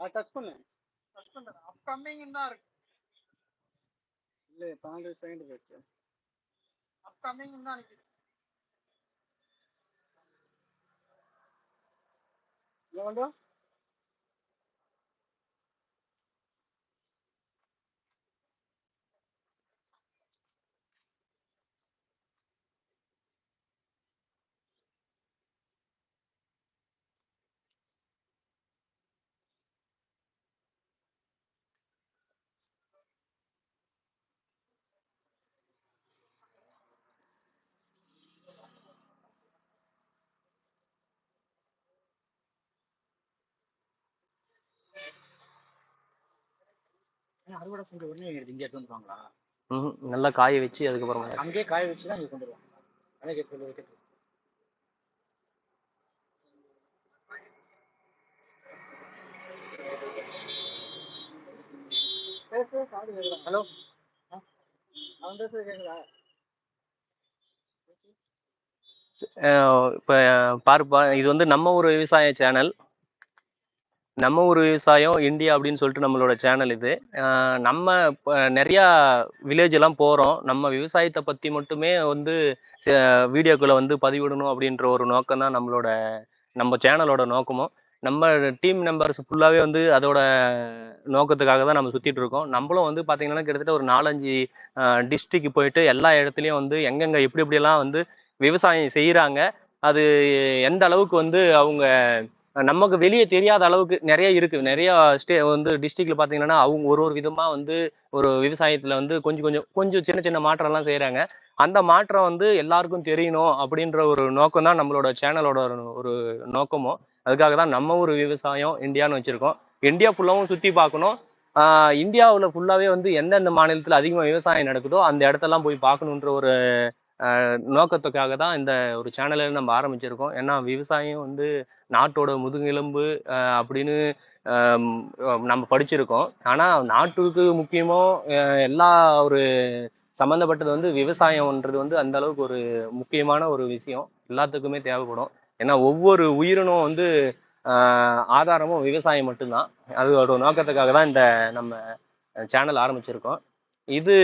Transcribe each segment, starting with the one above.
Touch பண்ணு. Upcoming தான் இருக்கு. இல்லை பன்னெண்டு செகண்ட் போயிடுச்சு. அப்கமிங் தான் நிக்குது. எவ்வளோ அறுவடை செஞ்ச உடனே இங்கே எடுத்து வந்துருவாங்களா? ம் நல்லா காய வச்சு அதுக்கப்புறமா. அங்கேயே காய வச்சு தான் இங்கே கொண்டு வருவாங்க. அன்னைக்கு சொல்லி வைக்கிறது ஹலோ. அவன் பேசுறது கேட்குதா இப்போ பாருப்பா இது வந்து நம்ம ஒரு விவசாய சேனல். நம்ம ஒரு விவசாயம் இந்தியா அப்படின்னு சொல்லிட்டு நம்மளோட சேனல் இது. நம்ம நிறையா வில்லேஜ் எல்லாம் போகிறோம் நம்ம விவசாயத்தை பற்றி மட்டுமே வந்து வீடியோக்குள்ளே வந்து பதிவிடணும் அப்படின்ற ஒரு நோக்கம் தான் நம்மளோட நம்ம சேனலோட நோக்கமும். நம்ம டீம் மெம்பர்ஸ் ஃபுல்லாகவே வந்து அதோட நோக்கத்துக்காக தான் நம்ம சுற்றிட்டு இருக்கோம். நம்மளும் வந்து பார்த்தீங்கன்னா கிட்டத்தட்ட ஒரு நாலஞ்சு டிஸ்ட்ரிக்ட் போயிட்டு எல்லா இடத்துலையும் வந்து எங்கெங்கே எப்படி எப்படியெல்லாம் வந்து விவசாயம் செய்கிறாங்க அது எந்த அளவுக்கு வந்து அவங்க நமக்கு வெளியே தெரியாத அளவுக்கு நிறைய இருக்கு. நிறைய ஸ்டே வந்து டிஸ்ட்ரிக்ட்ல பாத்தீங்கன்னா அவங்க ஒரு ஒரு விதமா வந்து ஒரு விவசாயத்துல வந்து கொஞ்சம் கொஞ்சம் கொஞ்சம் சின்ன சின்ன மாற்றம் எல்லாம் செய்யறாங்க அந்த மாற்றம் வந்து எல்லாருக்கும் தெரியணும் அப்படின்ற ஒரு நோக்கம் தான் நம்மளோட சேனலோட ஒரு நோக்கமும் அதுக்காக தான் நம்ம ஒரு விவசாயம் இந்தியான்னு வச்சிருக்கோம். இந்தியா ஃபுல்லாவும் சுத்தி பார்க்கணும் இந்தியாவில் ஃபுல்லாகவே ஃபுல்லாவே வந்து எந்தெந்த மாநிலத்தில் அதிகமாக விவசாயம் நடக்குதோ அந்த இடத்தெல்லாம் போய் பார்க்கணுன்ற ஒரு நோக்கத்துக்காக தான் இந்த ஒரு சேனலை நம்ம ஆரம்பிச்சிருக்கோம். ஏன்னா விவசாயம் வந்து நாட்டோட முதுகெலும்பு அப்படின்னு நம்ம படிச்சிருக்கோம். ஆனால் நாட்டுக்கு முக்கியமோ எல்லா ஒரு சம்மந்தப்பட்டது வந்து விவசாயம்ன்றது வந்து அந்த அளவுக்கு ஒரு முக்கியமான ஒரு விஷயம். எல்லாத்துக்குமே தேவைப்படும். ஏன்னா ஒவ்வொரு உயிரினும் வந்து ஆதாரமும் விவசாயம் மட்டும்தான். அதோட நோக்கத்துக்காக தான் இந்த நம்ம சேனல் ஆரம்பிச்சிருக்கோம். இது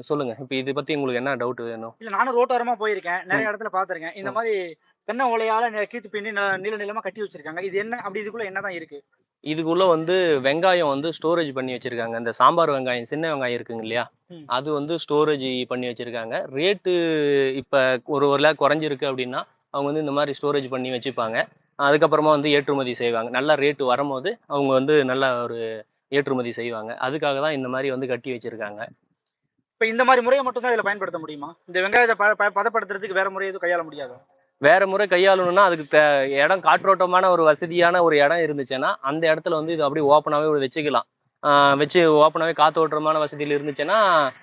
சொல்லுங்க. இப்போ இதை பத்தி உங்களுக்கு என்ன டவுட் வேணும்? இல்ல நானும் ரோட்டோரமா போயிருக்கேன். நிறைய இடத்துல பார்த்திருக்கேன். இந்த. மாதிரி தென்னை ஓலையால கீத்து பின்னி நீள நீளமா கட்டி வச்சிருக்காங்க. இது என்ன? அப்படி இதுக்குள்ள என்னதான் இருக்கு? இதுக்குள்ள வந்து வெங்காயம் வந்து ஸ்டோரேஜ் பண்ணி வச்சிருக்காங்க. இந்த சாம்பார் வெங்காயம் சின்ன வெங்காயம் இருக்குங்க இல்லையா. அது வந்து ஸ்டோரேஜ் பண்ணி வச்சிருக்காங்க. ரேட்டு இப்ப ஒரு ஒரு லேக் குறைஞ்சிருக்கு அப்படின்னா அவங்க வந்து இந்த மாதிரி ஸ்டோரேஜ் பண்ணி வச்சுப்பாங்க. அதுக்கப்புறமா வந்து ஏற்றுமதி செய்வாங்க. நல்ல ரேட்டு வரும்போது அவங்க வந்து நல்ல ஒரு ஏற்றுமதி செய்வாங்க. அதுக்காக தான் இந்த மாதிரி வந்து கட்டி வச்சிருக்காங்க. இப்ப இந்த மாதிரி முறையை மட்டும் தான் இதுல பயன்படுத்த முடியுமா? இந்த வெங்காயத்தை பதப்படுத்துறதுக்கு வேற முறை எதுவும் கையாள முடியாது? வேற முறை கையாளணும்னா அதுக்கு இடம் காற்றோட்டமான ஒரு வசதியான ஒரு இடம் இருந்துச்சுன்னா அந்த இடத்துல வந்து இது அப்படியே ஓப்பனாகவே வச்சுக்கலாம். வச்சு ஓப்பனாகவே காத்தோட்டமான வசதியில் இருந்துச்சுன்னா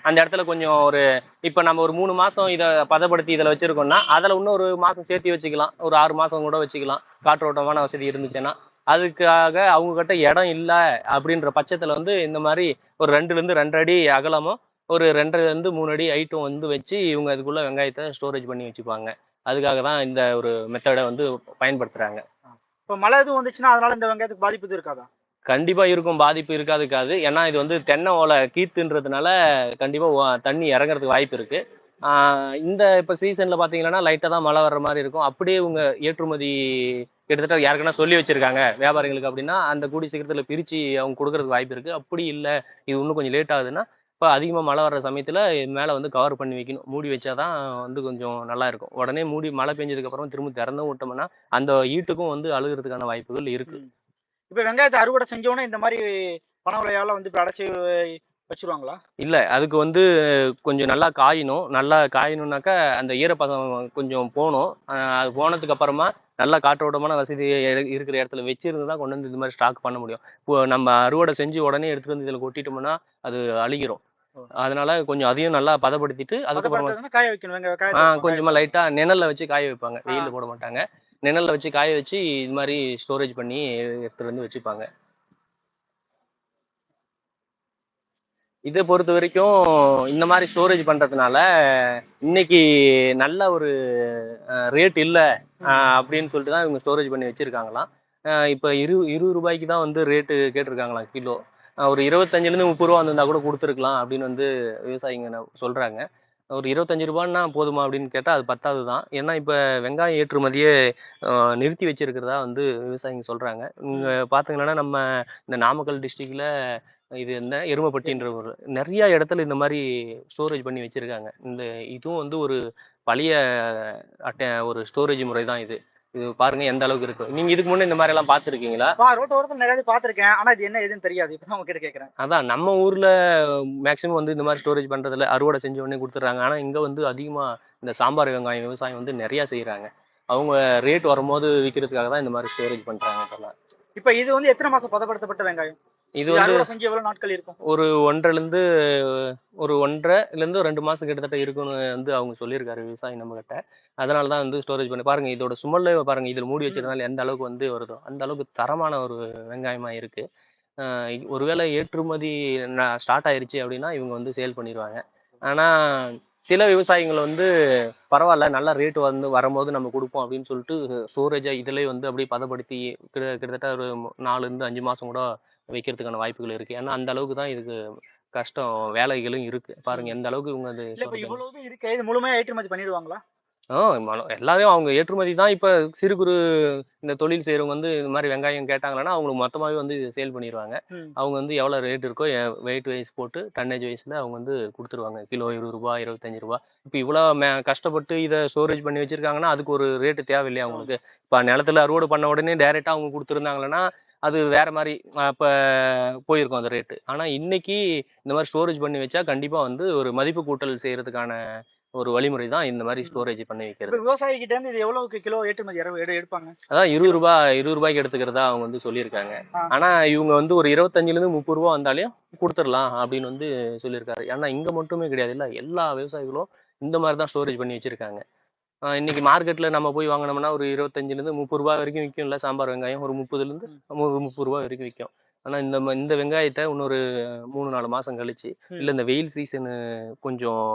அந்த இடத்துல கொஞ்சம் ஒரு இப்போ நம்ம ஒரு மூணு மாசம் இதை பதப்படுத்தி இதில் வச்சிருக்கோம்னா அதில் இன்னும் ஒரு மாசம் சேர்த்து வச்சுக்கலாம். ஒரு ஆறு மாசம் கூட வச்சுக்கலாம். காற்றோட்டமான வசதி இருந்துச்சுன்னா. அதுக்காக அவங்க கிட்ட இடம் இல்லை அப்படின்ற பட்சத்தில் வந்து இந்த மாதிரி ஒரு ரெண்டுலேருந்து ரெண்டரை அடி அகலமும் ஒரு ரெண்டரைலேருந்து மூணு அடி ஹைட்டும் வந்து வச்சு இவங்க அதுக்குள்ள வெங்காயத்தை ஸ்டோரேஜ் பண்ணி வச்சுப்பாங்க அதுக்காக தான் இந்த ஒரு மெத்தடை வந்து பயன்படுத்துறாங்க. இப்ப மழை எதுவும் வந்துச்சுன்னா அதனால இந்த வெங்காயத்துக்கு பாதிப்பு இருக்காதா? கண்டிப்பா இருக்கும். பாதிப்பு இருக்காது இருக்காது. ஏன்னா இது வந்து தென்னை ஓலை கீத்துன்றதுனால கண்டிப்பா தண்ணி இறங்குறதுக்கு வாய்ப்பு இருக்கு. ஆஹ் இந்த இப்ப சீசன்ல பாத்தீங்கன்னா லைட்டா தான் மழை வர்ற மாதிரி இருக்கும். அப்படியே இவங்க ஏற்றுமதி கிட்டத்தட்ட யாருக்குன்னா சொல்லி வச்சிருக்காங்க வியாபாரிகளுக்கு அப்படின்னா அந்த கூடி சீக்கிரத்தில் பிரித்து அவங்க கொடுக்கறதுக்கு வாய்ப்பு இருக்குது அப்படி இல்லை. இது இன்னும் கொஞ்சம் லேட் ஆகுதுன்னா இப்போ அதிகமாக மழை வர்ற சமயத்தில் மேலே வந்து கவர் பண்ணி வைக்கணும். மூடி வச்சாதான் வந்து கொஞ்சம் நல்லா இருக்கும். உடனே மூடி மழை பெஞ்சதுக்கப்புறம் திரும்ப திறந்து விட்டோம்னா அந்த ஈட்டுக்கும் வந்து அழுகிறதுக்கான வாய்ப்புகள் இருக்குது இப்போ வெங்காயத்தை அறுவடை செஞ்சோடனே இந்த மாதிரி பண உலையால் வந்து இப்போ அடைச்சி வச்சிருவாங்களா? இல்ல அதுக்கு வந்து கொஞ்சம் நல்லா காயணும். நல்லா காயணும்னாக்கா அந்த ஈரப்பதம் கொஞ்சம் போகணும் அது போனதுக்கு அப்புறமா நல்லா காற்றோட்டமான வசதி இரு- இருக்கிற இடத்துல வச்சிருந்து தான் கொண்டு வந்து இது மாதிரி ஸ்டாக் பண்ண முடியும். இப்போ நம்ம அறுவடை செஞ்சு உடனே எடுத்துட்டு வந்து இதில் கொட்டிட்டோம்னா அது அழுகிரும். அதனால கொஞ்சம் அதையும் நல்லா பதப்படுத்திட்டு அதுக்கப்புறமா காய வைக்கணும். ஆ கொஞ்சமா லைட்டா நிழல்ல வச்சு காய வைப்பாங்க. ஆ. வெயில்ல போட மாட்டாங்க. நிழல்ல வச்சு காய வச்சு இது மாதிரி ஸ்டோரேஜ் பண்ணி எடுத்துட்டு வந்து வச்சுப்பாங்க. இதை பொறுத்த வரைக்கும் இந்த மாதிரி ஸ்டோரேஜ் பண்றதுனால இன்னைக்கு நல்ல ஒரு ரேட் இல்லை அப்படின்னு சொல்லிட்டு தான் இவங்க ஸ்டோரேஜ் பண்ணி வச்சிருக்காங்களாம். இப்போ இரு இருபது ரூபாய்க்கு தான் வந்து ரேட்டு கேட்டிருக்காங்களாம் கிலோ. ஒரு இருபத்தஞ்சிலேருந்து முப்பது ரூபா வந்திருந்தா கூட கொடுத்துருக்கலாம் அப்படின்னு வந்து விவசாயிங்க சொல்றாங்க. ஒரு இருபத்தஞ்சு ரூபான்னா போதுமா அப்படின்னு கேட்டால் அது பத்தாது தான். ஏன்னா இப்போ வெங்காயம் ஏற்றுமதியே நிறுத்தி வச்சிருக்கிறதா வந்து விவசாயிங்க சொல்றாங்க. இங்கே பார்த்தீங்கன்னா நம்ம இந்த நாமக்கல் டிஸ்ட்ரிக்ட்ல இது என்ன? எருமப்பட்டின்ற ஒரு நிறைய இடத்துல இந்த மாதிரி ஸ்டோரேஜ் பண்ணி வச்சிருக்காங்க. இந்த இதுவும் வந்து ஒரு பழைய அட்டை ஒரு ஸ்டோரேஜ் முறை தான் இது. இது பாருங்க எந்த அளவுக்கு இருக்கு. நீங்க இதுக்கு முன்னே இந்த மாதிரி எல்லாம் பார்த்துருக்கீங்களா? பா ரோட்டு ஓரத்தில் நிறைய பார்த்திருக்கேன். ஆனா இது என்ன ஏதுன்னு தெரியாது. இப்போ உங்ககிட்ட கேட்கறேன் அதான் நம்ம ஊர்ல மேக்ஸிமம் வந்து இந்த மாதிரி ஸ்டோரேஜ் பண்றதுல அறுவடை செஞ்ச உடனே கொடுத்துட்றாங்க. ஆனா இங்க வந்து அதிகமா இந்த சாம்பார் வெங்காயம் விவசாயம் வந்து நிறைய செய்றாங்க. அவங்க ரேட் வரும்போது விற்கிறதுக்காக தான் இந்த மாதிரி ஸ்டோரேஜ் பண்றாங்க இப்பெல்லாம். இப்போ இது வந்து எத்தனை மாசம் பதப்படுத்தப்பட்ட வெங்காயம்? இது வந்து செஞ்சு எவ்வளவு நாட்கள் இருக்கும்? ஒரு ஒன்றரைல இருந்து ஒரு ஒன்றரைல இருந்து ரெண்டு மாசம் கிட்டத்தட்ட இருக்குன்னு வந்து அவங்க சொல்லியிருக்காரு விவசாயி நம்ம கிட்ட அதனால தான் வந்து ஸ்டோரேஜ் பண்ணி பாருங்க இதோட சுமல்ல பாருங்க இதில் மூடி வச்சிருந்தால எந்த அளவுக்கு வந்து வருதோ அந்த அளவுக்கு தரமான ஒரு வெங்காயமா இருக்கு. ஒருவேளை ஏற்றுமதி ஸ்டார்ட் ஆயிருச்சு அப்படின்னா இவங்க வந்து சேல் பண்ணிடுவாங்க ஆனா சில விவசாயிகள் வந்து பரவாயில்ல நல்ல ரேட் வந்து வரும்போது நம்ம கொடுப்போம் அப்படின்னு சொல்லிட்டு ஸ்டோரேஜை இதிலே வந்து அப்படியே பதப்படுத்தி கிட்ட- கிட்டத்தட்ட ஒரு நாலுல இருந்து அஞ்சு மாசம் கூட வைக்கிறதுக்கான வாய்ப்புகள் இருக்கு. ஏன்னா அந்த அளவுக்கு தான் இதுக்கு கஷ்டம் வேலைகளும் இருக்கு. பாருங்க எந்த அளவுக்கு இவங்க அது இவ்வளவு இருக்கு இது முழுமையா ஏற்றுமதி பண்ணிடுவாங்களா? ஆ மன- எல்லாமே அவங்க ஏற்றுமதி தான். இப்ப சிறு குறு இந்த தொழில் செய்றவங்க வந்து இந்த மாதிரி வெங்காயம் கேட்டாங்கன்னா அவங்களுக்கு மொத்தமாவே வந்து சேல் பண்ணிடுவாங்க ம். அவங்க வந்து எவ்வளவு ரேட் இருக்கோ வெயிட் வைஸ் போட்டு டன்னேஜ் வைஸ்ல அவங்க வந்து கொடுத்துருவாங்க. கிலோ இருபது ரூபாய் இருபத்தஞ்சு ரூபாய் இப்போ இவ்வளவு மே- கஷ்டப்பட்டு இதை ஸ்டோரேஜ் பண்ணி வச்சிருக்காங்கன்னா அதுக்கு ஒரு ரேட்டு தேவையில்லையா அவங்களுக்கு? இப்போ நிலத்துல அறுவடை பண்ண உடனே டைரெக்டா அவங்க கொடுத்துருந்தாங்கன்னா அது வேற மாதிரி அப்ப போயிருக்கும் அந்த ரேட்டு ஆனா இன்னைக்கு இந்த மாதிரி ஸ்டோரேஜ் பண்ணி வச்சா கண்டிப்பா வந்து ஒரு மதிப்பு கூட்டல் செய்யறதுக்கான ஒரு வழிமுறை தான் இந்த மாதிரி ஸ்டோரேஜ் பண்ணி வைக்கிறது. விவசாயி கிட்ட இருந்து இது எவ்வளவுக்கு கிலோ ஏற்றுமதி எடு- எடு- எடுப்பாங்க? அதான் இருபது ரூபாய் இருபது ரூபாய்க்கு எடுத்துக்கிறதா அவங்க வந்து சொல்லியிருக்காங்க. ஆனா இவங்க வந்து ஒரு இருபத்தஞ்சுல இருந்து முப்பது ரூபா வந்தாலையும் கொடுத்துடலாம் அப்படின்னு வந்து சொல்லியிருக்காரு. ஏன்னா இங்க மட்டுமே கிடையாது. இல்ல எல்லா விவசாயிகளும் இந்த மாதிரி தான் ஸ்டோரேஜ் பண்ணி வச்சிருக்காங்க. இன்னைக்கு மார்க்கெட்ல நம்ம போய் வாங்கினோம்னா ஒரு இருபத்தஞ்சுல இருந்து முப்பது ரூபாய் வரைக்கும் விற்கும். இல்ல சாம்பார் வெங்காயம் ஒரு முப்பதுல இருந்து முப்பது ரூபாய் வரைக்கும் விற்கும். ஆனா இந்த ம- இந்த வெங்காயத்தை இன்னொரு மூணு நாலு மாசம் கழிச்சு இல்ல இந்த வெயில் சீசனு கொஞ்சம்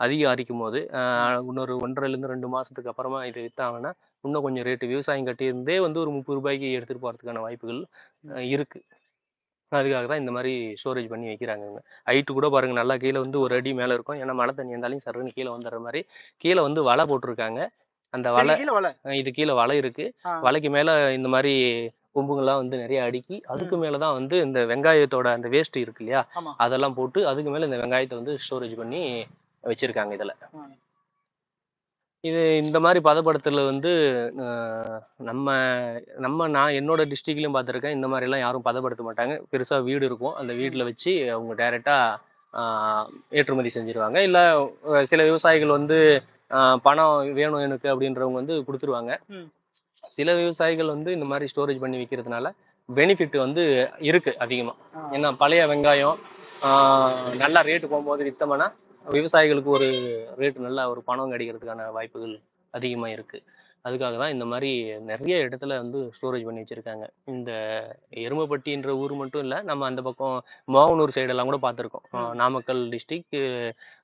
அதிகரிக்கும் போது ஆஹ் இன்னொரு ஒன்றரைல இருந்து ரெண்டு மாசத்துக்கு அப்புறமா இது வித்தாங்கன்னா இன்னும் கொஞ்சம் ரேட்டு விவசாயம் கட்டியிருந்தே வந்து ஒரு முப்பது ரூபாய்க்கு எடுத்துட்டு போறதுக்கான வாய்ப்புகள் அஹ் இருக்கு. அதுக்காக தான் இந்த மாதிரி ஸ்டோரேஜ் பண்ணி வைக்கிறாங்க இவங்க ஹைட்டு கூட பாருங்க நல்லா கீழே வந்து ஒரு அடி மேல இருக்கும். ஏன்னா மழை தண்ணி இருந்தாலும் சருன்னு கீழே வந்துடுற மாதிரி கீழே வந்து வலை போட்டிருக்காங்க. அந்த வலை சரி, கீழே வலை. அஹ் இது கீழே வலை இருக்கு. ஆ. வலைக்கு மேல இந்த மாதிரி கொம்புங்கள்லாம் வந்து நிறைய அடுக்கி அதுக்கு மேல தான் வந்து இந்த வெங்காயத்தோட அந்த வேஸ்ட் இருக்கு இல்லையா அதெல்லாம் போட்டு அதுக்கு மேல இந்த வெங்காயத்தை வந்து ஸ்டோரேஜ் பண்ணி வச்சிருக்காங்க இதுல. இது இந்த மாதிரி பதப்படுத்தல வந்து நம்ம நம்ம நான் என்னோட டிஸ்ட்ரிக்ட்லயும் பார்த்துருக்கேன். இந்த மாதிரி எல்லாம் யாரும் பதப்படுத்த மாட்டாங்க. பெருசா வீடு இருக்கும். அந்த வீட்டுல வச்சு அவங்க டைரக்டா ஏற்றுமதி செஞ்சிருவாங்க. இல்ல சில விவசாயிகள் வந்து ஆஹ், பணம் வேணும் எனக்கு அப்படின்றவங்க வந்து கொடுத்துருவாங்க. சில விவசாயிகள் வந்து இந்த மாதிரி ஸ்டோரேஜ் பண்ணி விற்கிறதுனால பெனிஃபிட் வந்து இருக்கு அதிகமா ஆ. ஏன்னா பழைய வெங்காயம் ஆஹ், நல்லா ரேட்டு போகும்போது வித்தோம்னா விவசாயிகளுக்கு ஒரு ரேட்டு நல்ல ஒரு பணம் கிடைக்கிறதுக்கான வாய்ப்புகள் அதிகமா இருக்கு அதுக்காக தான் இந்த மாதிரி நிறைய இடத்துல வந்து ஸ்டோரேஜ் பண்ணி வச்சிருக்காங்க இந்த எருமப்பட்டின்ற ஊர் மட்டும் இல்ல நம்ம அந்த பக்கம் மோகனூர் சைடெல்லாம் கூட பார்த்துருக்கோம். நாமக்கல் டிஸ்ட்ரிக்ட்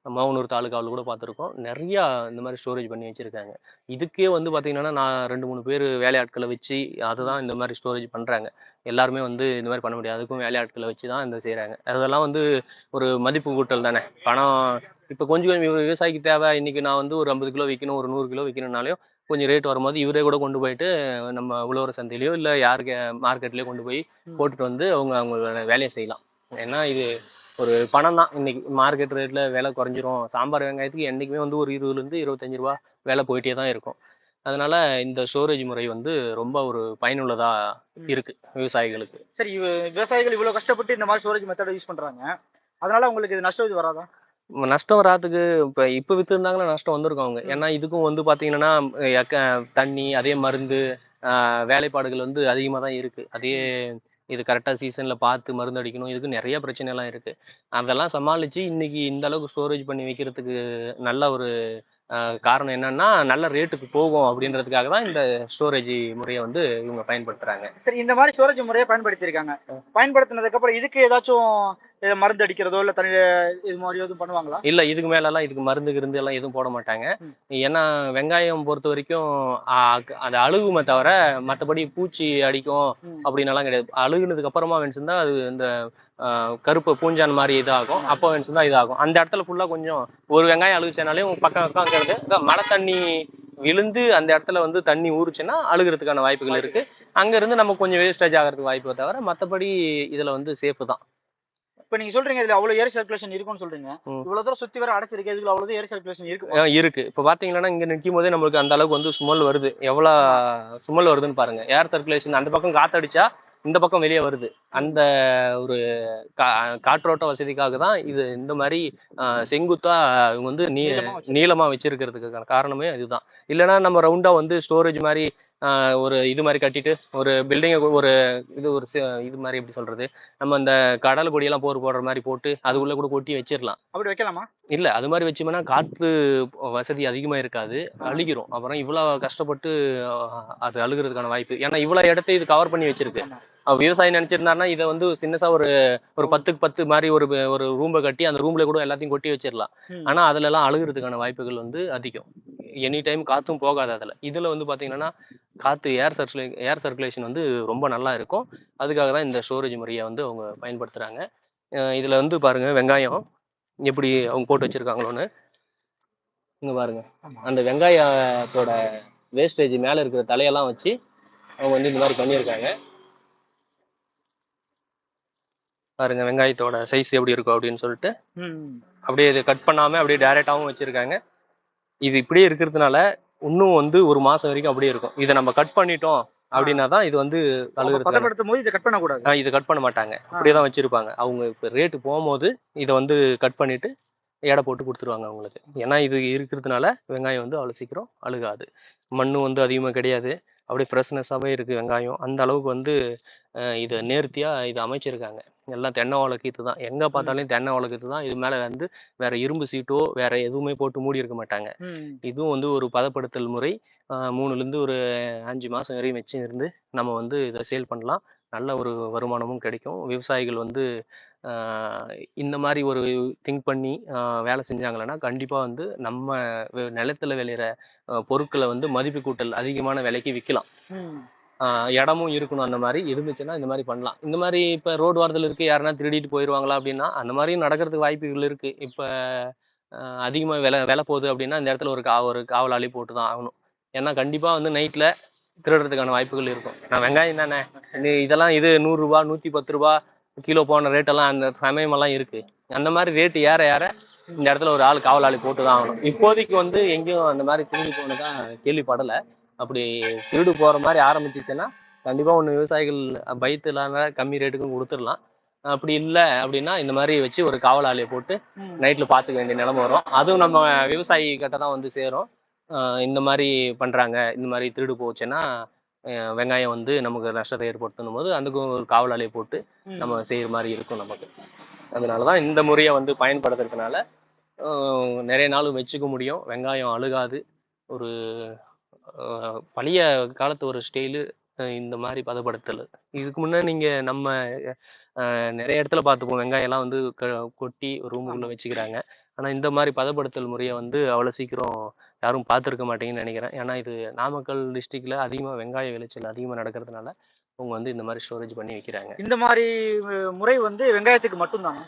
மோகனூர் தாலுகாவில் கூட பார்த்துருக்கோம். நிறையா இந்த மாதிரி ஸ்டோரேஜ் பண்ணி வச்சிருக்காங்க. இதுக்கே வந்து பார்த்தீங்கன்னா நான் ரெண்டு மூணு பேர் வேலையாட்களை வச்சு அதை தான் இந்த மாதிரி ஸ்டோரேஜ் பண்ணுறாங்க எல்லாருமே வந்து இந்த மாதிரி பண்ண முடியாது. அதுக்கும் வேலையாட்களை வச்சு தான் இந்த செய்கிறாங்க அதெல்லாம் வந்து ஒரு மதிப்பு கூட்டல் தானே. பணம் இப்போ கொஞ்சம் கொஞ்சம் விவசாயிக்கு தேவை. இன்னைக்கு நான் வந்து ஒரு ஐம்பது கிலோ விற்கணும் ஒரு நூறு கிலோ விற்கணும்னாலையும் கொஞ்சம் ரேட் வரும்போது இவரே கூட கொண்டு போயிட்டு நம்ம உழவர் சந்தையிலையோ இல்லை யாருக்கு மார்க்கெட்லேயோ கொண்டு போய். போட்டுட்டு வந்து அவங்க அவங்களோட வேலையை செய்யலாம். ஏன்னா இது ஒரு பணம் தான். இன்னைக்கு மார்க்கெட் ரேட்ல விலை குறைஞ்சிரும். சாம்பார் வெங்காயத்துக்கு என்னைக்குமே வந்து ஒரு இருபதுலேருந்து இருபத்தஞ்சு ரூபா விலை போயிட்டே தான் இருக்கும். அதனால இந்த ஸ்டோரேஜ் முறை வந்து ரொம்ப ஒரு பயனுள்ளதா. இருக்கு விவசாயிகளுக்கு. சரி விவசாயிகள் இவ்வளவு கஷ்டப்பட்டு இந்த மாதிரி ஸ்டோரேஜ் மெத்தட யூஸ் பண்றாங்க. அதனால உங்களுக்கு இது நஷ்டம் இது வராதா? நஷ்டம் வராதுக்கு இப்ப இப்ப வித்து இருந்தாங்கன்னா நஷ்டம் வந்திருக்கும் அவங்க. ஏன்னா இதுக்கும் வந்து எக்க- தண்ணி அதே மருந்து வேலைப்பாடுகள் வந்து அதிகமா தான் இருக்கு. அதே இது கரெக்டாக சீசனில் பார்த்து மருந்து அடிக்கணும். இதுக்கு நிறைய பிரச்சனைலாம் இருக்குது இருக்கு. அதெல்லாம் சமாளிச்சு இன்னைக்கு இந்த அளவுக்கு ஸ்டோரேஜ் பண்ணி வைக்கிறதுக்கு நல்ல ஒரு காரணம் என்னன்னா நல்ல ரேட்டுக்கு போகும் அப்படின்றதுக்காக தான் இந்த ஸ்டோரேஜ் முறையை வந்து இவங்க பயன்படுத்துறாங்க. சரி இந்த மாதிரி ஸ்டோரேஜ் முறையை பயன்படுத்தியிருக்காங்க. பயன்படுத்தினதுக்கு அப்புறம் இதுக்கு ஏதாச்சும் மருந்து அடிக்கிறதோ இல்ல தனி இது மாதிரி எதுவும் பண்ணுவாங்களா? இல்ல இதுக்கு மேலலாம் இதுக்கு மருந்து கிருந்து எல்லாம் எதுவும் போட மாட்டாங்க. ஏன்னா வெங்காயம் பொறுத்த வரைக்கும் அது அழுகுமே தவிர மற்றபடி பூச்சி அடிக்கும் ம். அப்படின்னலாம் கிடையாது. அழுகுனதுக்கு அப்புறமா வெனிச்சிருந்தா அது இந்த கருப்பு பூஞ்சான் மாதிரி இதாகும். அப்போ வெனிச்சிருந்தா இதாகும். அந்த இடத்துல ஃபுல்லா கொஞ்சம் ஒரு வெங்காயம் அழுகுச்சுனாலே பக்கம் பக்கம் மழை தண்ணி விழுந்து அந்த இடத்துல வந்து தண்ணி ஊறுச்சுன்னா அழுகிறதுக்கான வாய்ப்புகள் இருக்கு. அங்க இருந்து நம்ம கொஞ்சம் வேஸ்டேஜ் ஆகிறதுக்கு வாய்ப்பு தவிர மற்றபடி இதுல வந்து சேஃப் தான். இப்ப நீங்க சொல்றீங்க இதுல அவ்வளவு ஏர் சர்க்குலேஷன் இருக்கும்னு சொல்றீங்க. இவ்வளவு தூரம் சுத்தி வர அடைச்சிருக்கு இதுல அவ்வளவு ஏர் சர்க்குலேஷன் இருக்கு இருக்கு. இப்போ பாத்தீங்கன்னா இங்க நிற்கும் போதே நம்மளுக்கு அந்த அளவுக்கு வந்து ஸ்மெல் வருது. எவ்வளோ ஸ்மெல் வருதுன்னு பாருங்க. ஏர் சர்க்குலேஷன் அந்த பக்கம் காத்தடிச்சா இந்த பக்கம் வெளியே வருது. அந்த ஒரு காற்றோட்ட வசதிக்காக தான் இது இந்த மாதிரி செங்குத்தா இவங்க வந்து நீ நீளமா வச்சிருக்கிறதுக்கான காரணமே இதுதான். இல்லைன்னா நம்ம ரவுண்டா வந்து ஸ்டோரேஜ் மாதிரி ஒரு இது மாதிரி கட்டிட்டு ஒரு பில்டிங்கை ஒரு இது ஒரு இது மாதிரி எப்படி சொல்றது? நம்ம அந்த கடல் கொடியெல்லாம் போர் போடுற மாதிரி போட்டு அதுக்குள்ள கூட கொட்டி வச்சிடலாம். அப்படி வைக்கலாமா? இல்ல அது மாதிரி வச்சோம்னா காற்று வசதி அதிகமா இருக்காது. அழுகிரும் அப்புறம் இவ்வளவு கஷ்டப்பட்டு அது அழுகிறதுக்கான வாய்ப்பு. ஏன்னா இவ்வளவு இடத்த இது கவர் பண்ணி வச்சிருக்கு. ஆமா. அவர் விவசாயி நினைச்சிருந்தாருன்னா இதை வந்து சின்னசா ஒரு ஒரு பத்துக்கு பத்து மாதிரி ஒரு ஒரு ரூமை கட்டி அந்த ரூம்ல கூட எல்லாத்தையும் கொட்டி வச்சிடலாம். ஆனா அதுல எல்லாம் அழுகிறதுக்கான வாய்ப்புகள் வந்து அதிகம். எனி டைம் காத்தும் போகாது அதுல. இதுல வந்து பாத்தீங்கன்னா காத்து ஏர் சர்க்குலே ஏர் சர்க்குலேஷன் வந்து ரொம்ப நல்லா இருக்கும். அதுக்காக தான் இந்த ஸ்டோரேஜ் முறையை வந்து அவங்க பயன்படுத்துறாங்க. இதுல வந்து பாருங்க வெங்காயம். எப்படி அவங்க போட்டு வச்சிருக்காங்களோன்னு? இங்க பாருங்க. அந்த வெங்காயத்தோட வேஸ்டேஜ் மேல இருக்கிற தலையெல்லாம் வச்சு அவங்க வந்து இந்த மாதிரி பண்ணியிருக்காங்க. பாருங்க வெங்காயத்தோட சைஸ் எப்படி இருக்கும் அப்படின்னு சொல்லிட்டு. அப்படியே இது கட் பண்ணாம அப்படியே டைரக்டாவும் வச்சிருக்காங்க. இது இப்படியே இருக்கிறதுனால இன்னும் வந்து ஒரு மாசம் வரைக்கும் அப்படியே இருக்கும். இதை நம்ம கட் பண்ணிட்டோம் அப்படின்னா தான் இது வந்து பதப்படுத்தும் போது இதை கட் பண்ணக்கூடாது இது கட் பண்ண மாட்டாங்க. அப்படியே தான் வச்சிருப்பாங்க. அவங்க இப்போ ரேட்டு போகும்போது இதை வந்து கட் பண்ணிட்டு எடை போட்டு கொடுத்துருவாங்க அவங்களுக்கு. ஏன்னா இது இருக்கிறதுனால வெங்காயம் வந்து அவ்வளோ சீக்கிரம் அழுகாது. மண்ணு வந்து அதிகமாக கிடையாது. அப்படியே ஃப்ரெஷ்னஸாகவே இருக்குது வெங்காயம். அந்த அளவுக்கு வந்து இதை நேர்த்தியாக இதை அமைச்சிருக்காங்க. எல்லாம் தென்னை வழக்கீத்து தான். எங்கே பார்த்தாலும் தென்னை வழக்கீத்து தான். இது மேலே வந்து வேற இரும்பு சீட்டோ வேற எதுவுமே போட்டு மூடி இருக்க மாட்டாங்க. இதுவும் வந்து ஒரு பதப்படுத்தல் முறை. மூணுலேருந்து ஒரு அஞ்சு மாதம் வரையும் வச்சு இருந்து நம்ம வந்து இதை சேல் பண்ணலாம். நல்ல ஒரு வருமானமும் கிடைக்கும். விவசாயிகள் வந்து இந்த மாதிரி ஒரு திங்க் பண்ணி வேலை செஞ்சாங்களன்னா கண்டிப்பாக வந்து நம்ம நிலத்துல விளையிற பொருட்களை வந்து மதிப்பு கூட்டல் அதிகமான விலைக்கு விற்கலாம். இடமும் இருக்கணும் அந்த மாதிரி இருந்துச்சுன்னா இந்த மாதிரி பண்ணலாம். இந்த மாதிரி இப்போ ரோடு வாரத்தில் இருக்கு யாருன்னா திருடிட்டு போயிடுவாங்களா அப்படின்னா அந்த மாதிரியும் நடக்கிறதுக்கு வாய்ப்புகள் இருக்கு. இப்போ அதிகமாக விலை விலை போகுது அப்படின்னா இந்த இடத்துல ஒரு கா ஒரு காவலாளி போட்டு தான் ஆகணும். ஏன்னா கண்டிப்பாக வந்து நைட்டில் திருடுறதுக்கான வாய்ப்புகள் இருக்கும். நான் வெங்காயம் தானே? இது இதெல்லாம் இது நூறுரூபா நூற்றி பத்து ரூபா கிலோ போன ரேட்டெல்லாம் அந்த சமயமெல்லாம் இருக்கு. அந்த மாதிரி ரேட்டு ஏற ஏற இந்த இடத்துல ஒரு ஆள் காவலாளி போட்டு தான் ஆகணும். இப்போதைக்கு வந்து எங்கேயும் அந்த மாதிரி திருடி போனதா கேள்விப்படலை. அப்படி திருடு போகிற மாதிரி ஆரம்பிச்சிச்சுன்னா கண்டிப்பாக ஒன்று விவசாயிகள் பயத்து இல்லாம கம்மி ரேட்டுக்கும் கொடுத்துடலாம். அப்படி இல்லை அப்படின்னா இந்த மாதிரி வச்சு ஒரு காவலாளியை போட்டு. நைட்டில் பார்த்துக்க வேண்டிய நிலைமை வரும். அதுவும் நம்ம விவசாயி கிட்ட தான் வந்து சேரும். இந்த மாதிரி பண்ணுறாங்க இந்த மாதிரி திருடு போச்சுன்னா வெங்காயம் வந்து நமக்கு நஷ்டத்தை ஏற்படுத்தணும் போது அதுக்கும் ஒரு காவலாளியை போட்டு. நம்ம செய்கிற மாதிரி இருக்கும் நமக்கு. அதனால தான் இந்த முறையை வந்து பயன்படுத்துறதுனால நிறைய நாள் வச்சுக்க முடியும். வெங்காயம் அழுகாது. ஒரு பழைய காலத்து ஒரு ஸ்டைலு இந்த மாதிரி பதப்படுத்தல். இதுக்கு முன்னே நீங்கள் நம்ம நிறைய இடத்துல பார்த்துப்போம். வெங்காயம்லாம் வந்து க கொட்டி ரூமுக்குள்ளே வச்சுக்கிறாங்க. ஆனால் இந்த மாதிரி பதப்படுத்தல் முறையை வந்து அவ்வளோ சீக்கிரம் யாரும் பார்த்துருக்க மாட்டீங்கன்னு நினைக்கிறேன். ஏன்னா இது நாமக்கல் டிஸ்ட்ரிக்ட்ல அதிகமாக வெங்காய விளைச்சல் அதிகமாக நடக்கிறதுனால அவங்க வந்து இந்த மாதிரி ஸ்டோரேஜ் பண்ணி வைக்கிறாங்க. இந்த மாதிரி முறை வந்து வெங்காயத்துக்கு மட்டும்தானா?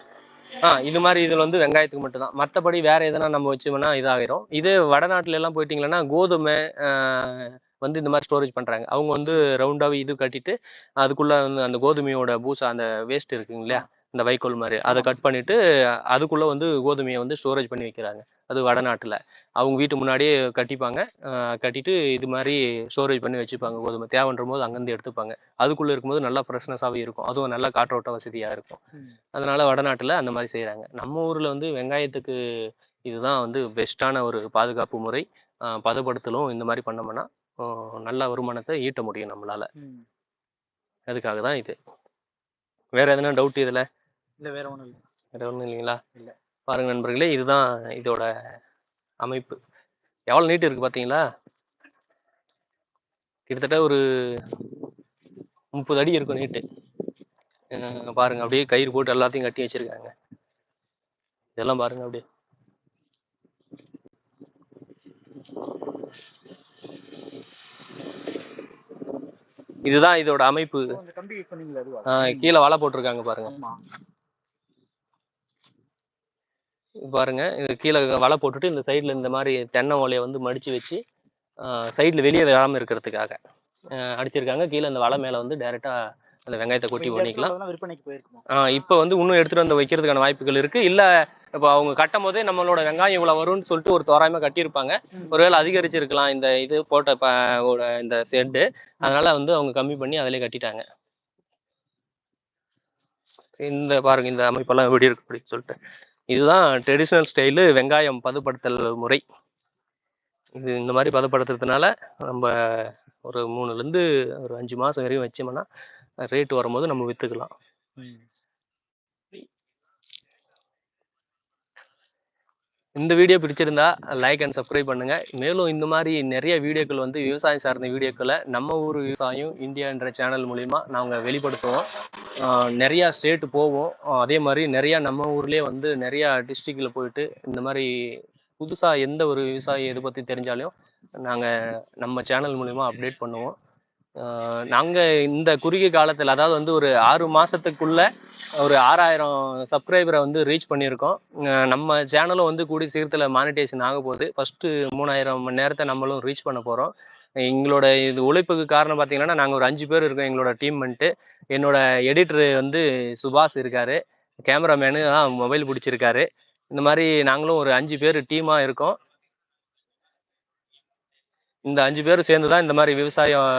ஆ இது மாதிரி இதில் வந்து வெங்காயத்துக்கு மட்டும்தான். மற்றபடி வேற எதனா நம்ம வச்சோம்னா இதாகிரும் இதே வடநாட்டுல எல்லாம் போயிட்டீங்கன்னா கோதுமை வந்து இந்த மாதிரி ஸ்டோரேஜ் பண்றாங்க. அவங்க வந்து ரவுண்டாவே இது கட்டிட்டு அதுக்குள்ள வந்து அந்த கோதுமையோட பூசா அந்த வேஸ்ட் இருக்குங்க இல்லையா? இந்த வைக்கோல் மாதிரி. அதை கட் பண்ணிட்டு அதுக்குள்ள வந்து கோதுமையை வந்து ஸ்டோரேஜ் பண்ணி வைக்கிறாங்க. அது வடநாட்டுல. அவங்க வீட்டு முன்னாடியே கட்டிப்பாங்க. கட்டிட்டு இது மாதிரி ஸ்டோரேஜ் பண்ணி வச்சுப்பாங்க கோதுமை. தேவைன்ற போது அங்கேருந்து எடுத்துப்பாங்க. அதுக்குள்ள இருக்கும்போது நல்லா ஃப்ரெஷ்னஸாகவே இருக்கும். அதுவும் நல்லா காற்றோட்ட வசதியா இருக்கும். அதனால வடநாட்டுல அந்த மாதிரி செய்றாங்க. நம்ம ஊர்ல வந்து வெங்காயத்துக்கு இதுதான் வந்து பெஸ்ட்டான ஒரு பாதுகாப்பு முறை. பதப்படுத்தலும் இந்த மாதிரி பண்ணோம்னா நல்ல வருமானத்தை ஈட்ட முடியும் நம்மளால. அதுக்காக தான் இது. வேற எதனா டவுட் இதுல? இல்ல வேற ஒண்ணும் இல்ல. வேற ஒன்றும் இல்லைங்களா? இல்ல. பாருங்க நண்பர்களே இதுதான் இதோட அமைப்பு. எவ்வளவு நீட்டு இருக்கு பாத்தீங்களா? கிட்டத்தட்ட ஒரு முப்பது அடி இருக்கும் நீட்டு. பாருங்க அப்படியே கயிறு போட்டு எல்லாத்தையும் கட்டி வச்சிருக்காங்க. இதெல்லாம் பாருங்க அப்படியே. இதுதான் இதோட அமைப்பு. கீழே வலை போட்டிருக்காங்க பாருங்க. பாருங்க. இது கீழே வலை போட்டுட்டு இந்த சைடுல இந்த மாதிரி தென்னை ஓலையை வந்து மடிச்சு வச்சு சைடுல வெளியே வராம இருக்கிறதுக்காக அடிச்சிருக்காங்க. கீழே இந்த வலை மேல வந்து டைரக்டா அந்த வெங்காயத்தை கொட்டி பண்ணிக்கலாம் ஆஹ் இப்போ வந்து இன்னும் எடுத்துட்டு வந்து வைக்கிறதுக்கான வாய்ப்புகள் இருக்கு. இல்ல இப்போ அவங்க கட்டும் போதே நம்மளோட வெங்காயம் இவ்வளவு வரும்னு சொல்லிட்டு ஒரு தோராயமா கட்டியிருப்பாங்க. ஒருவேளை அதிகரிச்சிருக்கலாம் இந்த இது போட்ட இந்த ஷெட்டு அதனால வந்து அவங்க கம்மி பண்ணி அதிலே கட்டிட்டாங்க. இந்த பாருங்க இந்த அமைப்பெல்லாம் எப்படி இருக்கு அப்படின்னு சொல்லிட்டு. இதுதான் ட்ரெடிஷ்னல் ஸ்டைலு வெங்காயம் பதப்படுத்தல் முறை. இது இந்த மாதிரி பதப்படுத்துறதுனால நம்ம ஒரு மூணுலேருந்து ஒரு அஞ்சு மாதம் வரையும் வச்சோம்னா ரேட் வரும்போது நம்ம விற்றுக்கலாம் இந்த வீடியோ பிடிச்சிருந்தா லைக் அண்ட் சப்ஸ்கிரைப் பண்ணுங்க. மேலும் இந்த மாதிரி நிறைய வீடியோக்கள் வந்து விவசாயம் சார்ந்த வீடியோக்களை நம்ம ஊர் விவசாயம் இந்தியான்ற சேனல் மூலிமா நாங்கள் வெளிப்படுத்துவோம். நிறையா ஸ்டேட் போவோம். அதே மாதிரி நிறையா நம்ம ஊர்லேயே வந்து நிறையா டிஸ்ட்ரிக்டில் போயிட்டு இந்த மாதிரி புதுசாக எந்த ஒரு விவசாயி எதை பற்றி தெரிஞ்சாலும் நாங்கள் நம்ம சேனல் மூலிமா அப்டேட் பண்ணுவோம். நாங்கள் இந்த குறுகிய காலத்தில் அதாவது வந்து ஒரு ஆறு மாதத்துக்குள்ள ஒரு ஆறாயிரம் சப்ஸ்கிரைபரை வந்து ரீச் பண்ணியிருக்கோம். நம்ம சேனலும் வந்து கூடி சீக்கிரத்தில் மானிட்டேஷன் ஆக போகுது. ஃபஸ்ட்டு மூணாயிரம் மணி நேரத்தை நம்மளும் ரீச் பண்ண போகிறோம் எங்களோட இது உழைப்புக்கு காரணம் பார்த்தீங்கன்னா நாங்கள் ஒரு அஞ்சு பேர் இருக்கோம் எங்களோட டீம் வந்துட்டு. என்னோட எடிட்டர் வந்து சுபாஷ் இருக்காரு. கேமராமேனு தான் மொபைல் பிடிச்சிருக்காரு. இந்த மாதிரி நாங்களும் ஒரு அஞ்சு பேர் டீமாக இருக்கோம். இந்த அஞ்சு பேரும் சேர்ந்து தான் இந்த மாதிரி விவசாயம்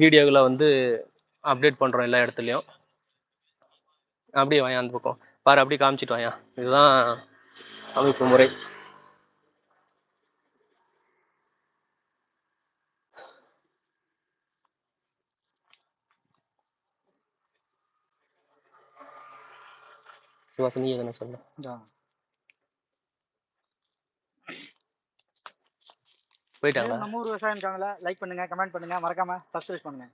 வீடியோகளை வந்து அப்டேட் பண்ணுறோம் எல்லா இடத்துலையும். அப்படியே வாயா அந்த பக்கம். பாரு அப்படியே காமிச்சிட்டு வாயா. இதுதான் அமைப்பு முறை. சுவாசனி எதனா சொல்ல. போயிட்டாங்களா? நம்ம ஊர் விவசாயம் சேனலை லைக் பண்ணுங்க கமெண்ட் பண்ணுங்க மறக்காம சப்ஸ்கிரைப் பண்ணுங்க.